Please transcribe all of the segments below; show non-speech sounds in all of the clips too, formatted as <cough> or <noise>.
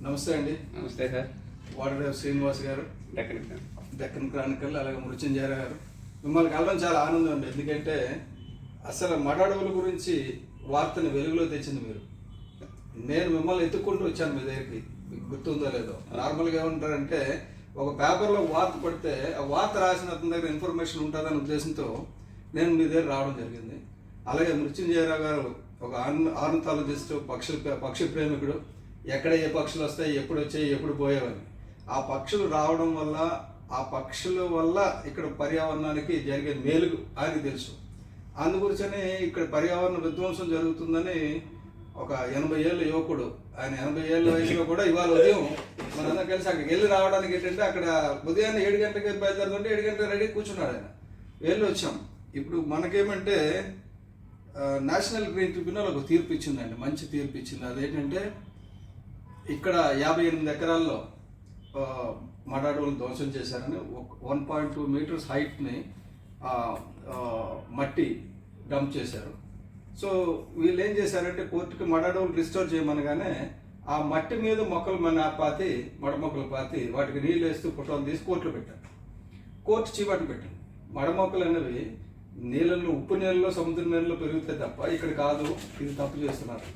నమస్తే అండి. నమస్తే సార్. వాడరేవు శ్రీనివాస్ గారు. డెక్కన్ సార్ దక్కన్ క్రానికల్ అలాగే మృత్యుంజయ గారు. మిమ్మల్ని కలవడం చాలా ఆనందం అండి. ఎందుకంటే అసలు మడాడవుల గురించి వార్తని వెలుగులో తెచ్చింది మీరు. నేను మిమ్మల్ని ఎత్తుక్కుంటూ వచ్చాను మీ దగ్గరికి. మీకు గుర్తుందో లేదో. నార్మల్గా ఏమంటారంటే ఒక పేపర్లో వార్త పడితే ఆ వార్త రాసిన అతని దగ్గర ఇన్ఫర్మేషన్ ఉంటుందనే ఉద్దేశంతో నేను మీ దగ్గర రావడం జరిగింది. అలాగే మృత్యుంజయరావు గారు ఒక ఆర్నథాలజిస్ట్ పక్షుల పక్షి ప్రేమికుడు. ఎక్కడ ఏ పక్షులు వస్తాయి ఎప్పుడు వచ్చాయి ఎప్పుడు పోయేవని. ఆ పక్షులు రావడం వల్ల ఆ పక్షుల వల్ల ఇక్కడ పర్యావరణానికి జరిగే మేలు అని తెలుసు. అందుగురించనే ఇక్కడ పర్యావరణ విధ్వంసం జరుగుతుందని ఒక ఎనభై ఏళ్ళ యువకుడు ఆయన ఎనభై ఏళ్ళ వయసులో కూడా ఇవాళ ఉదయం మనందరం కలిసి అక్కడికి వెళ్ళి రావడానికి ఏంటంటే అక్కడ ఉదయాన్నే ఏడు గంటలకి బయలుదేరుతుంటే ఏడు గంటల రెడీ కూర్చున్నాడు ఆయన. వెళ్ళి వచ్చాం. ఇప్పుడు మనకేమంటే నేషనల్ గ్రీన్ ట్రిబ్యునల్ ఒక తీర్పు ఇచ్చిందండి మంచి తీర్పు ఇచ్చింది. అదేంటంటే ఇక్కడ యాభై ఎనిమిది ఎకరాల్లో ఆ, మడాడవులు ధ్వంసం చేశారని వన్ పాయింట్ టూ మీటర్స్ హైట్ని మట్టి డంప్ చేశారు. సో వీళ్ళు ఏం చేశారంటే కోర్టుకి మడాడవులు రిస్టోర్ చేయమనగానే ఆ మట్టి మీద మొక్కలు మన పాతి మడ మొక్కలు పాతి వాటికి నీళ్ళు వేస్తూ ఫోటోలు తీసి కోర్టులో పెట్టారు. కోర్టు చీవాట్లు పెట్టారు మడ మొక్కలు అనేవి నీళ్ళల్లో ఉప్పు నీళ్ళలో సముద్ర నీళ్ళలో పెరుగుతాయి తప్ప ఇక్కడ కాదు ఇది తప్పు చేస్తున్నారు.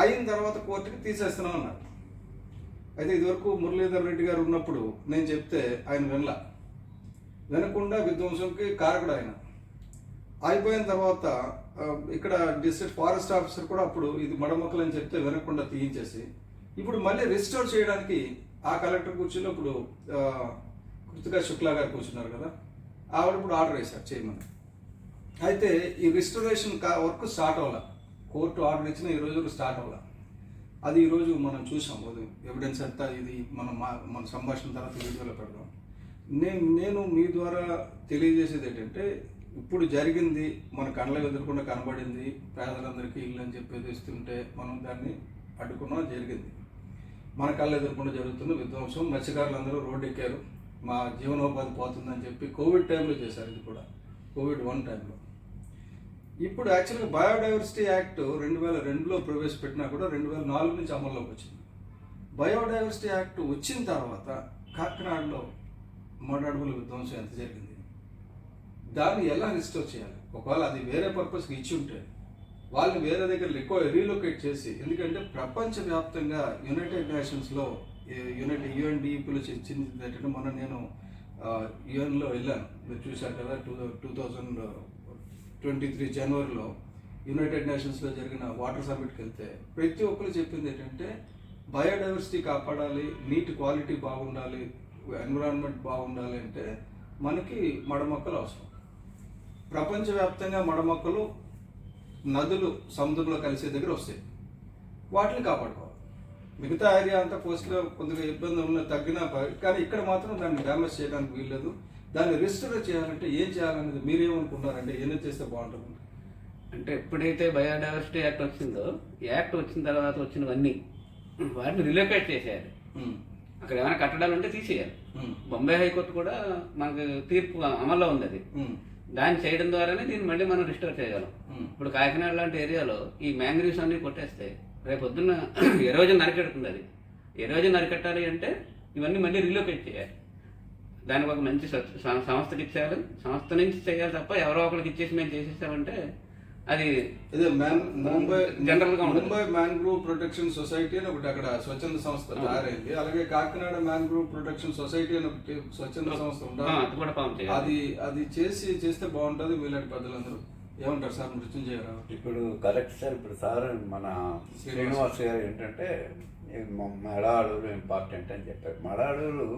అయిన తర్వాత కోర్టుకి తీసేస్తున్నాం అన్నారు అయితే ఇదివరకు మురళీధర్ రెడ్డి గారు ఉన్నప్పుడు నేను చెప్తే ఆయన వినలా. వినకుండా విధ్వంసంకి కారకుడు ఆయన. అయిపోయిన తర్వాత ఇక్కడ డిస్ట్రిక్ట్ ఫారెస్ట్ ఆఫీసర్ కూడా అప్పుడు ఇది మడమొక్కలు అని చెప్తే వినకుండా తీయించేసి ఇప్పుడు మళ్ళీ రిస్టోర్ చేయడానికి ఆ కలెక్టర్ కూర్చుని ఇప్పుడు కృతికా శుక్లా గారు కూర్చున్నారు కదా ఆవిడ ఇప్పుడు ఆర్డర్ వేశారు చేయమని అయితే ఈ రిజిస్టరేషన్ కా వర్క్ స్టార్ట్ అవ్వాలి. కోర్టు ఆర్డర్ ఇచ్చిన ఈ రోజు స్టార్ట్ అవ్వాలి. అది ఈరోజు మనం చూసాం. ఉదయం ఎవిడెన్స్ అంతా ఇది మనం మా మన సంభాషణ తర్వాత వీడియోలో పెడదాం. నేను నేను మీ ద్వారా తెలియజేసేది ఏంటంటే ఇప్పుడు జరిగింది మన కళ్ళ ఎదురకుండా కనబడింది పేదలందరికీ ఇల్లు అని చెప్పేది ఇస్తుంటే మనం దాన్ని అడ్డుకున్నా జరిగింది. మన కళ్ళ ఎదురకుండా జరుగుతున్న విధ్వంసం మత్స్యకారులందరూ రోడ్డు ఎక్కారు మా జీవనోపాధి పోతుందని చెప్పి కోవిడ్ టైంలో చేశారు ఇది కూడా. కోవిడ్ వన్ టైంలో. ఇప్పుడు యాక్చువల్గా బయోడైవర్సిటీ యాక్ట్ రెండు వేల రెండులో ప్రవేశపెట్టినా కూడా రెండు వేల నాలుగు నుంచి అమల్లోకి వచ్చింది. బయోడైవర్సిటీ యాక్ట్ వచ్చిన తర్వాత కాకినాడలో మోడాడుగుల విధ్వంసం ఎంత జరిగింది? దాన్ని ఎలా రిస్టోర్ చేయాలి? ఒకవేళ అది వేరే పర్పస్కి ఇచ్చి ఉంటే వాళ్ళు వేరే దగ్గర ఎక్కువ రీలొకేట్ చేసి ఎందుకంటే ప్రపంచవ్యాప్తంగా యునైటెడ్ నేషన్స్లో యునైటెడ్ యుఎన్డిపిలో ఇచ్చింది ఏంటంటే మొన్న నేను యుఎన్లో వెళ్ళాను. మీరు చూశారు కదా two two thousand twenty three జనవరిలో యునైటెడ్ నేషన్స్లో జరిగిన వాటర్ సమ్మిట్కి వెళ్తే ప్రతి ఒక్కరు చెప్పింది ఏంటంటే బయోడైవర్సిటీ కాపాడాలి నీటి క్వాలిటీ బాగుండాలి ఎన్విరాన్మెంట్ బాగుండాలి అంటే మనకి మడమొక్కలు అవసరం. ప్రపంచవ్యాప్తంగా మడమొక్కలు నదులు సముద్రంలో కలిసే దగ్గర వస్తాయి. వాటిని కాపాడుకోవాలి. మిగతా ఏరియా అంతా పోస్ట్లో కొద్దిగా ఇబ్బంది ఉన్న తగ్గినా కానీ ఇక్కడ మాత్రం దాన్ని డ్యామేజ్ చేయడానికి వీల్లేదు. దాన్ని రిస్టోర్ చేయాలంటే ఏం చేయాలనేది మీరేమనుకుంటారంటే ఏం చేస్తే బాగుంటుంది? అంటే ఎప్పుడైతే బయోడైవర్సిటీ యాక్ట్ వచ్చిందో యాక్ట్ వచ్చిన తర్వాత వచ్చినవన్నీ వాటిని రిలోకేట్ చేసేయాలి. అక్కడ ఏమైనా కట్టడాలు ఉంటే తీసేయాలి. బొంబాయి హైకోర్టు కూడా మనకు తీర్పు అమల్లో ఉంది అది దాన్ని చేయడం ద్వారానే దీన్ని మళ్ళీ మనం రిస్టోర్ చేయగలం. ఇప్పుడు కాకినాడ లాంటి ఏరియాలో ఈ మ్యాంగ్రీవ్స్ అన్ని కొట్టేస్తే రేపు పొద్దున్న ఎరోజన్ <clears throat> నరికెడుతుంది అది? ఎరోజన్ నరికెట్టాలి అంటే ఇవన్నీ మళ్ళీ రిలోకేట్ చేయాలి. దానికి ఒక మంచి సంస్థకి ఇచ్చేయాలి. సంస్థ నుంచి చేయాలి తప్ప ఎవరో ఒకరికి ఇచ్చేసి మేము చేసేసామంటే అది ఇదే మ్యాన్ ముంబై General గా. ముంబై మ్యాంగ్రూవ్ ప్రొటెక్షన్ సొసైటీ అని ఒకటి అక్కడ స్వచ్ఛంద సంస్థ తయారైంది. అలాగే కాకినాడ మ్యాంగ్రూవ్ ప్రొటెక్షన్ సొసైటీ అని ఒకటి స్వచ్ఛంద సంస్థ ఉండాలి. అది అది అది చేసి చేస్తే బాగుంటది మీలాంటి పెద్దలందరూ ఏమంటారు సార్? మృత్యుంజయరావు ఇప్పుడు కరెక్ట్ సార్ ఇప్పుడు సార్ మన శ్రీనివాస్ గారు ఏంటంటే మడ అడవులు ఇంపార్టెంట్ అని చెప్పారు. మడ అడవులు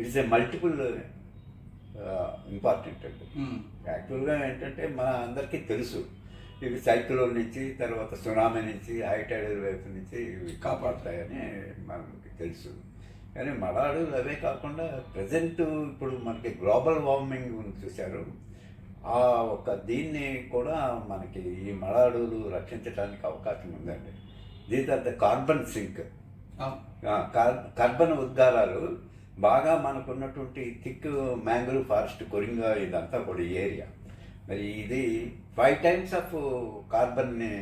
ఇట్స్ ఏ మల్టిపుల్ ఇంపార్టెంట్ అండి. ఉమ్, యాక్చువల్గా ఏంటంటే మన అందరికీ తెలుసు ఇవి సైక్లోన్ నుంచి తర్వాత సునామీ నుంచి హైటైడల్ వైపు నుంచి ఇవి కాపాడుతాయని మనకి తెలుసు. కానీ మడ అడవులు అవే కాకుండా ప్రజెంట్ ఇప్పుడు మనకి గ్లోబల్ వార్మింగ్ చూశారు. ఆ ఒక దీన్ని కూడా మనకి ఈ మడ అడవులు రక్షించడానికి అవకాశం ఉందండి. These are the carbon sink. Carbon ఉద్గారాలు బాగా మనకున్నటువంటి థిక్ మ్యాంగ్రూవ్ ఫారెస్ట్ కొరింగా ఇదంతా కూడా ఏరియా. మరి ఇది ఫైవ్ టైమ్స్ ఆఫ్ కార్బన్ని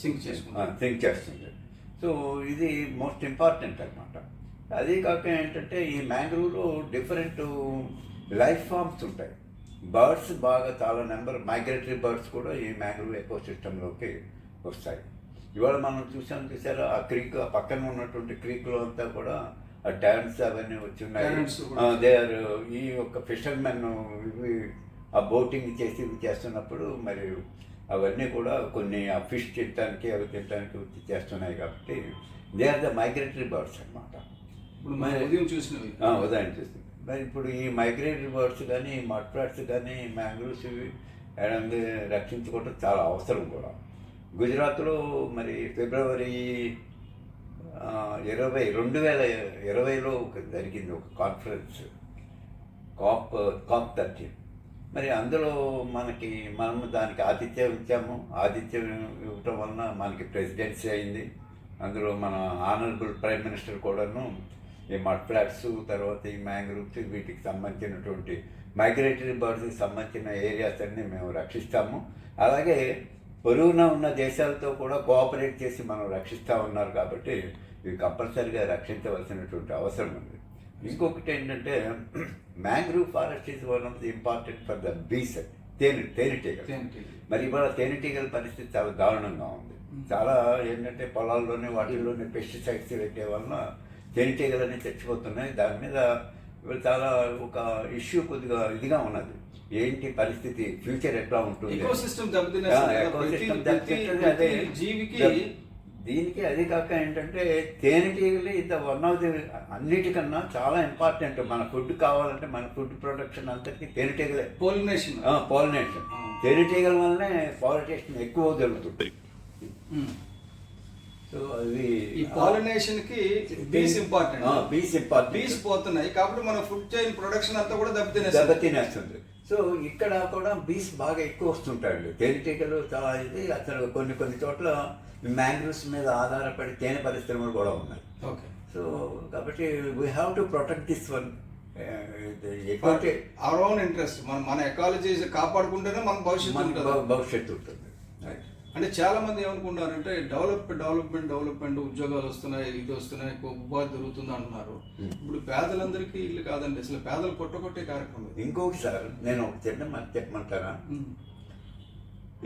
సింక్ చేసుకుంటాం థింక్ చేస్తుంది. సో ఇది మోస్ట్ ఇంపార్టెంట్ అనమాట అదే కాక ఏంటంటే ఈ మ్యాంగ్రూవ్లో డిఫరెంట్ లైఫ్ ఫామ్స్ ఉంటాయి. బర్డ్స్ బాగా చాలా నెంబర్ మైగ్రేటరీ బర్డ్స్ కూడా ఈ మ్యాంగ్రూవ్ ఎకో సిస్టంలోకి వస్తాయి. ఇవాళ మనం చూసాం చూసారా ఆ క్రీక్ ఆ పక్కన ఉన్నటువంటి క్రీక్లో అంతా కూడా ఆ టాన్స్ అవన్నీ వచ్చి Terns కూడా. ఉన్నాయి దే ఆర్ ఈ యొక్క ఫిషర్మెన్ ఇవి ఆ బోటింగ్ చేసి ఇవి చేస్తున్నప్పుడు మరి అవన్నీ కూడా కొన్ని ఆ ఫిష్ తినడానికి అవి తినడానికి వచ్చి చేస్తున్నాయి కాబట్టి they are the migratory birds అనమాట ఉదయం చూసినవి. ఉదాహరణ చేస్తుంది మరి ఇప్పుడు ఈ మైగ్రేటరీ బర్డ్స్ కానీ మడ్ ఫ్లాట్స్ కానీ మ్యాంగ్రూవ్స్ ఇవి అండ్ రక్షించుకోవడం చాలా అవసరం కూడా. గుజరాత్లో మరి ఫిబ్రవరి ఇరవై రెండు వేల ఇరవైలో ఒక జరిగింది ఒక కాన్ఫరెన్స్ కాప్ కాప్ థర్టీన్ మరి అందులో మనకి మనము దానికి ఆతిథ్యం ఇచ్చాము. ఆతిథ్యం ఇవ్వటం వలన మనకి ప్రెసిడెన్సీ అయింది. అందులో మన ఆనరబుల్ ప్రైమ్ మినిస్టర్ కూడాను ఈ మడ్ ఫ్లాట్స్ తర్వాత ఈ మ్యాంగ్రూవ్స్ వీటికి సంబంధించినటువంటి మైగ్రేటరీ బర్డ్స్కి సంబంధించిన ఏరియాస్ అన్ని మేము రక్షిస్తాము. అలాగే పొరుగున ఉన్న దేశాలతో కూడా కోఆపరేట్ చేసి మనం రక్షిస్తూ ఉన్నారు కాబట్టి ఇవి కంపల్సరీగా రక్షించవలసినటువంటి అవసరం ఉంది. ఇంకొకటి ఏంటంటే mangrove forest is one of the important for the bees. తేనె తేనెటీగలు తేనెటీగ. మరి ఇవాళ తేనెటీగల పరిస్థితి చాలా దారుణంగా ఉంది. చాలా ఏంటంటే పొలాల్లోనే వాటిల్లోనే పెస్టిసైడ్స్ పెట్టే వలన తేనెటీగలన్నీ చచ్చిపోతున్నాయి. దాని మీద చాలా ఒక ఇష్యూ కొద్దిగా ఇదిగా ఉన్నది. ఏంటి పరిస్థితి? ఫ్యూచర్ ఎట్లా ఉంటుంది? జీవికి దీనికి అది కాక ఏంటంటే తేనెటీగలు ఇంత వన్ ఆఫ్ ది అన్నిటికన్నా చాలా ఇంపార్టెంట్ మన ఫుడ్ కావాలంటే మన ఫుడ్ ప్రొడక్షన్ అంతటికి తేనెటీగలే పోలినేషన్ పాలినేషన్ తేనెటీగల వల్లనే పాలినేషన్ ఎక్కువ జరుగుతుంది సో అది ఈ పాలినేషన్కి బీస్ ఇంపార్టెంట్ బీస్ ఇంపార్టెంట్ బీస్ పోతున్నాయి. కాబట్టి మన ఫుడ్ చైన్ ప్రొడక్షన్ అంతా కూడా దెబ్బతినేస్తుంది దెబ్బతినేస్తుంది సో ఇక్కడ కూడా బీస్ బాగా ఎక్కువ వస్తుంటాయండి తేనెటీగలు చాలా ఇది అసలు కొన్ని కొన్ని చోట్ల మ్యాంగ్రూవ్స్ మీద ఆధారపడి తేనె పరిశ్రమలు కూడా ఉన్నాయి. ఓకే. సో కాబట్టి we have to protect this one our own interest మన మన ఎకాలజీ కాపాడుకుంటేనే మన భవిష్యత్తు భవిష్యత్తు ఉంటుంది. అంటే చాలా మంది ఏమనుకుంటారంటే డెవలప్ డెవలప్మెంట్ డెవలప్మెంట్ ఉద్యోగాలు వస్తున్నాయి ఇది వస్తున్నాయి ఉపాధి దొరుకుతుంది అంటున్నారు ఇప్పుడు పేదలందరికీ ఇల్లు కాదండి అసలు పేదలు కొట్టకొట్టే కార్యక్రమం. ఇంకొకటి సార్ నేను ఒక చిన్న మాట చెప్పమంటారా.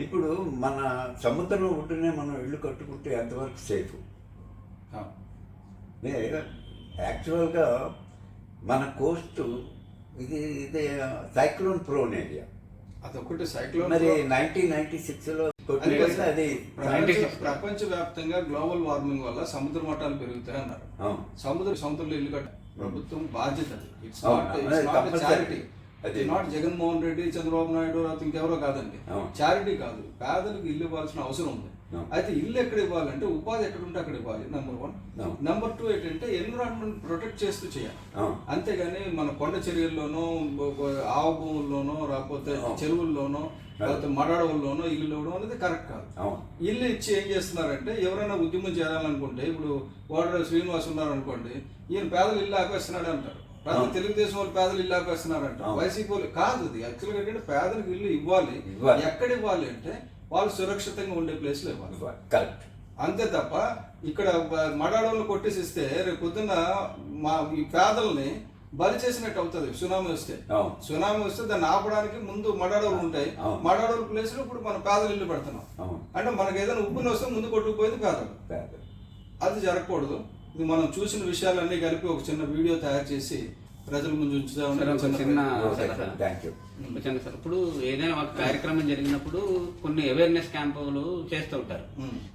ఇప్పుడు మన సముద్రం ఒడ్డునే మనం ఇల్లు కట్టుకుంటే ఎంతవరకు సేఫ్. యాక్చువల్గా మన కోస్ట్ ఇది ఇది సైక్లోన్ ప్రోన్ ఏరియా అదొకటి సైక్లోన్ మరి నైన్టీన్ నైన్టీ సిక్స్లో ప్రపంచ- ప్రపంచవ్యాప్తంగా గ్లోబల్ వార్మింగ్ వల్ల సముద్ర మట్టాలు పెరుగుతాయి అన్నారు. సముద్ర సముద్రంలో ఇల్లు కట్ట ప్రభుత్వం బాధ్యత అది it's. Not. Charity not Jaganmohan Reddy Chandrababu Naidu ఇంకెవరో కాదండి. చారిటీ కాదు పేదలకు ఇల్లు ఇవ్వాల్సిన అవసరం ఉంది. అయితే ఇల్లు ఎక్కడ ఇవ్వాలంటే ఉపాధి ఎక్కడ ఉంటే అక్కడ ఇవ్వాలి నెంబర్ వన్. నెంబర్ టూ ఏంటంటే ఎన్విరాన్మెంట్ ప్రొటెక్ట్ చేస్తూ చేయాలి. అంతేగాని మన కొండ చర్యల్లోనో ఆవ భూముల్లోనో లేకపోతే అవును. చెరువుల్లోనో లేకపోతే మడడవుల్లోనో ఇల్లు ఇవ్వడం అనేది కరెక్ట్ కాదు ఇల్లు ఇచ్చి ఏం చేస్తున్నారంటే ఎవరైనా ఉద్యమం చేయాలనుకుంటే ఇప్పుడు ఓడర శ్రీనివాస్ ఉన్నారు అనుకోండి ఈయన పేదలు ఇల్లు ఆపేస్తున్నాడు అంటారు అవును. తెలుగుదేశం వాళ్ళు పేదలు ఇల్లు ఆపేస్తున్నారు అంటారు అవును. వైసీపీ వాళ్ళు కాదు ఇది యాక్చువల్గా ఏంటంటే పేదలకు ఇల్లు ఇవ్వాలి. ఎక్కడ ఇవ్వాలి అంటే వాళ్ళు సురక్షితంగా ఉండే ప్లేస్లో ఇవ్వాలి. కరెక్ట్ అంతే తప్ప ఇక్కడ మడాడోళ్ళు కొట్టేసిస్తే రేపు పొద్దున్న మా ఈ పేదల్ని బలి చేసినట్టు అవుతుంది. సునామీ వస్తే. సునామీ వస్తే దాన్ని ఆపడానికి ముందు మడాడోళ్ళు ఉంటాయి. మడాడోళ్ళ ప్లేస్లో ఇప్పుడు మన పేదలు ఇల్లు పెడుతున్నాం. అంటే మనకి ఏదైనా ఉప్పుని వస్తే ముందు కొట్టుకుపోయింది పేదలు. పేద అది జరగకూడదు. ఇది మనం చూసిన విషయాలన్నీ కలిపి ఒక చిన్న వీడియో తయారు చేసి ప్రజల ముందు ఒక చిన్న సరే, థ్యాంక్ యూ. వచ్చాను సార్. ఇప్పుడు ఏదైనా ఒక కార్యక్రమం జరిగినప్పుడు కొన్ని అవేర్నెస్ క్యాంపులు చేస్తూ ఉంటారు.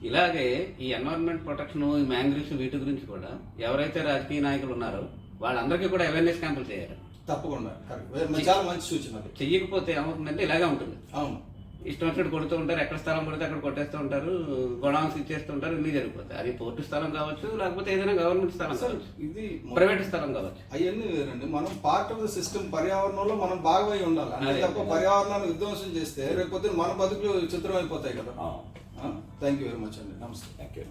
ఇలాగే ఈ ఎన్వైరన్మెంట్ ప్రొటెక్షన్ ఈ మ్యాంగ్రీవ్స్ వీటి గురించి కూడా ఎవరైతే రాజకీయ నాయకులు ఉన్నారో వాళ్ళందరికీ కూడా అవేర్నెస్ క్యాంపులు చేయాలి. తప్పకుండా. చాలా మంచి సూచన అది. చెయ్యకపోతే ఏమవుతుందంటే ఇలాగే ఉంటుంది. అవును. ఇష్టం వచ్చినట్టు కొడుతూ ఉంటారు ఎక్కడ స్థలం పడితే అక్కడ కొట్టేస్తూ ఉంటారు గొడవన్స్ ఇచ్చేస్తూ ఉంటారు ఇన్ని జరిగిపోతాయి. అది పోర్టు స్థలం కావచ్చు లేకపోతే ఏదైనా గవర్నమెంట్ స్థలం కావచ్చు. ఇది ప్రైవేట్ స్థలం కావచ్చు. అవన్నీ వేరండి. మనం పార్ట్ ఆఫ్ ద సిస్టమ్ పర్యావరణంలో మనం భాగమై ఉండాలి. అదే. తప్ప పర్యావరణాన్ని విధ్వంసం చేస్తే రేపు మన బతుకులు చిత్రం అయిపోతాయి కదా థ్యాంక్ యూ వెరీ మచ్ అండి. నమస్తే. Thank you